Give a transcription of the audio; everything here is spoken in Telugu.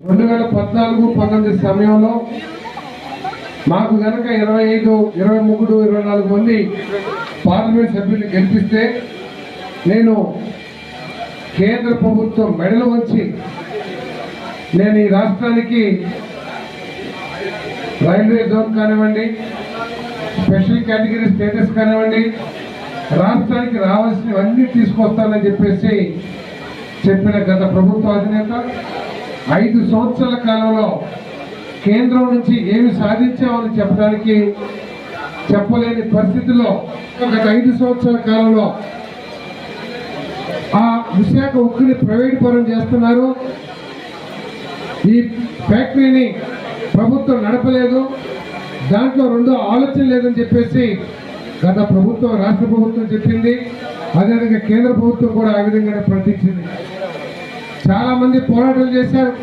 రెండు వేల పద్నాలుగు పంతొమ్మిది సమయంలో మాకు కనుక ఇరవై ఐదు ఇరవై మూడు ఇరవై నాలుగు మంది పార్లమెంట్ సభ్యులు గెలిపిస్తే నేను కేంద్ర ప్రభుత్వం మెడలు వచ్చి నేను ఈ రాష్ట్రానికి రైల్వే జోన్ కానివ్వండి స్పెషల్ కేటగిరీ స్టేటస్ కానివ్వండి రాష్ట్రానికి రావాల్సినవన్నీ తీసుకొస్తానని చెప్పేసి చెప్పిన గత ప్రభుత్వ అధినేత ఐదు సంవత్సరాల కాలంలో కేంద్రం నుంచి ఏమి సాధించామని చెప్పడానికి చెప్పలేని పరిస్థితిలో గత ఐదు సంవత్సరాల కాలంలో ఆ విశాఖ ఉక్కుని ప్రైవేట్ పరం చేస్తున్నారు. ఈ ఫ్యాక్టరీని ప్రభుత్వం నడపలేదు. దాంట్లో రెండో ఆలోచన లేదని చెప్పేసి గత ప్రభుత్వం రాష్ట్ర ప్రభుత్వం చెప్పింది. అదేవిధంగా కేంద్ర ప్రభుత్వం కూడా ఆ విధంగానే ప్రకటించింది చాలా మంది పోరాటాలు చేశారు.